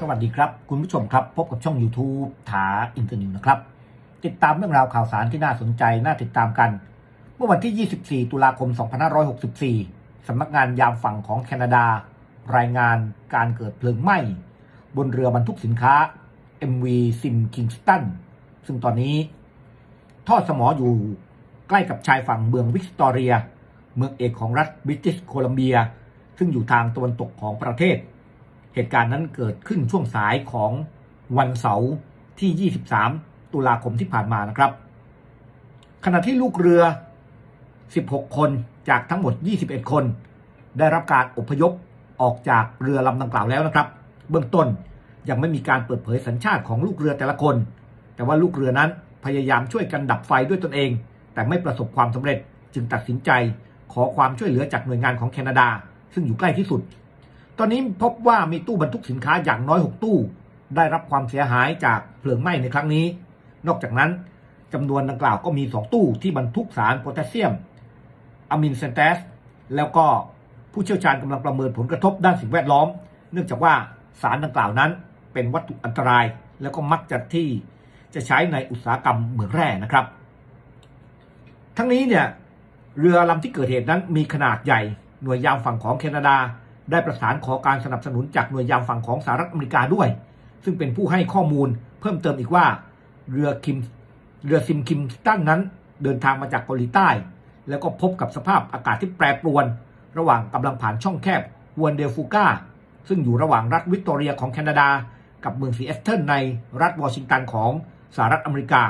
สวัสดีครับ คุณผู้ชมครับ พบกับช่อง YouTube ถาอินเตอร์นิวนะครับ ติดตามเรื่องราวข่าวสารที่น่าสนใจ น่าติดตามกัน เมื่อวันที่ 24 ตุลาคม 2564 สำนักงานยามฝั่งของแคนาดา รายงานการเกิดเพลิงไหม้ บนเรือบรรทุกสินค้า MV Sim Kingston ซึ่งตอนนี้ ทอดสมออยู่ใกล้กับชายฝั่งเมืองวิกตอเรีย เมืองเอกของรัฐบริติชโคลัมเบีย ซึ่งอยู่ทางตะวันตกของประเทศ เหตุการณ์นั้นเกิดขึ้นช่วงสายของวันเสาร์ที่ 23 ตุลาคมที่ผ่านมานะครับ ขณะที่ลูกเรือ 16 คนจากทั้งหมด 21 คน ได้รับการอพยพออกจากเรือลำดังกล่าวแล้วนะครับ เบื้องต้นยังไม่มีการเปิดเผยสัญชาติของลูกเรือแต่ละคน แต่ว่าลูกเรือนั้นพยายามช่วยกันดับไฟด้วยตนเอง แต่ไม่ประสบความสำเร็จจึงตัดสินใจขอความช่วยเหลือจากหน่วยงานของแคนาดา ซึ่งอยู่ใกล้ที่สุด ตอนนี้พบว่ามีตู้บรรทุกสินค้าอย่างน้อย 6 ตู้ ได้รับความเสียหายจากเพลิงไหม้ในครั้งนี้ นอกจากนั้นจำนวนดังกล่าวก็มี 2 ตู้ที่บรรทุกสารโพแทสเซียมอะมินเซนเตสแล้วก็ผู้เชี่ยวชาญกำลังประเมินผลกระทบด้านสิ่งแวดล้อม เนื่องจากว่าสารดังกล่าวนั้นเป็นวัตถุอันตราย แล้วก็มักจะที่จะใช้ในอุตสาหกรรมเหมืองแร่นะครับ ทั้งนี้เนี่ยเรือลำที่เกิดเหตุนั้นมีขนาดใหญ่ หน่วยยามฝั่งของแคนาดา ได้ประสานขอการสนับสนุนจากหน่วยยามฝั่งของสหรัฐอเมริกาด้วย ซึ่งเป็นผู้ให้ข้อมูลเพิ่มเติมอีกว่า เรือคิมเรือซิมคิมตั้นนั้น เดินทางมาจากเกาหลีใต้ แล้วก็พบกับสภาพอากาศที่แปรปรวน ระหว่างกำลังผ่านช่องแคบฮวนเดลฟูกาซึ่งอยู่ระหว่างรัฐวิกตอเรียของแคนาดา กับเมืองซีแอสเทิลในรัฐวอชิงตันของสหรัฐอเมริกา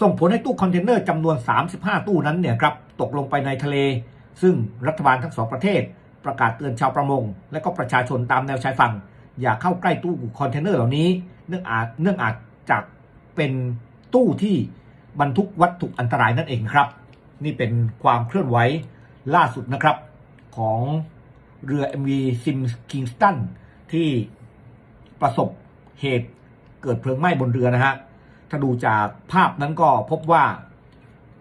ส่งผลให้ตู้คอนเทนเนอร์จำนวน 35 ตู้นั้นเนี่ยครับตกลงไปในทะเล ซึ่งรัฐบาลทั้งสองประเทศ ประกาศเตือนชาวประมง และก็ประชาชนตามแนวชายฝั่ง อย่าเข้าใกล้ตู้คอนเทนเนอร์เหล่านี้ เนื่องอาจเนื่องอาจจากเป็นตู้ที่บรรทุกวัตถุอันตรายนั่นเองครับ นี่เป็นความเคลื่อนไหวล่าสุดนะครับ ของเรือ MV Sim Kingston ที่ประสบเหตุเกิดเพลิงไหม้บนเรือนะฮะ ถ้าดูจากภาพนั้นก็พบว่า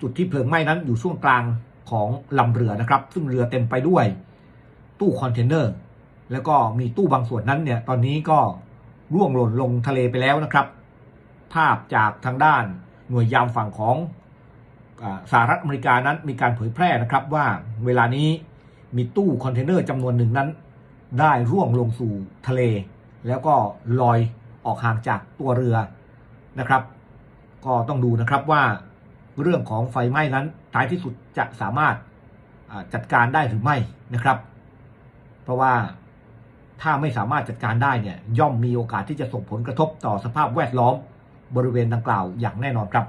จุดที่เพลิงไหม้นั้นอยู่ช่วงกลางของลำเรือนะครับ ซึ่งเรือเต็มไปด้วย ตู้คอนเทนเนอร์ แล้วก็มีตู้บางส่วนนั้นเนี่ยตอนนี้ก็ร่วงหล่นลงทะเลไปแล้วนะครับ ภาพจากทางด้านหน่วยยามฝั่งของอสหรัฐอเมริกานั้นมีการเผยแพร่นะครับว่าเวลานี้มีตู้คอนเทนเนอร์จำนวนหนึ่งนั้น ได้ร่วงลงสู่ทะเล แล้วก็ลอยออกห่างจากตัวเรือนะครับ ก็ต้องดูนะครับว่าเรื่องของไฟไหม้นั้นท้ายที่สุดจะสามารถจัดการได้หรือไม่นะครับ เพราะว่าถ้าไม่สามารถจัดการได้เนี่ยย่อมมีโอกาสที่จะส่งผลกระทบต่อสภาพแวดล้อมบริเวณดังกล่าวอย่างแน่นอนครับ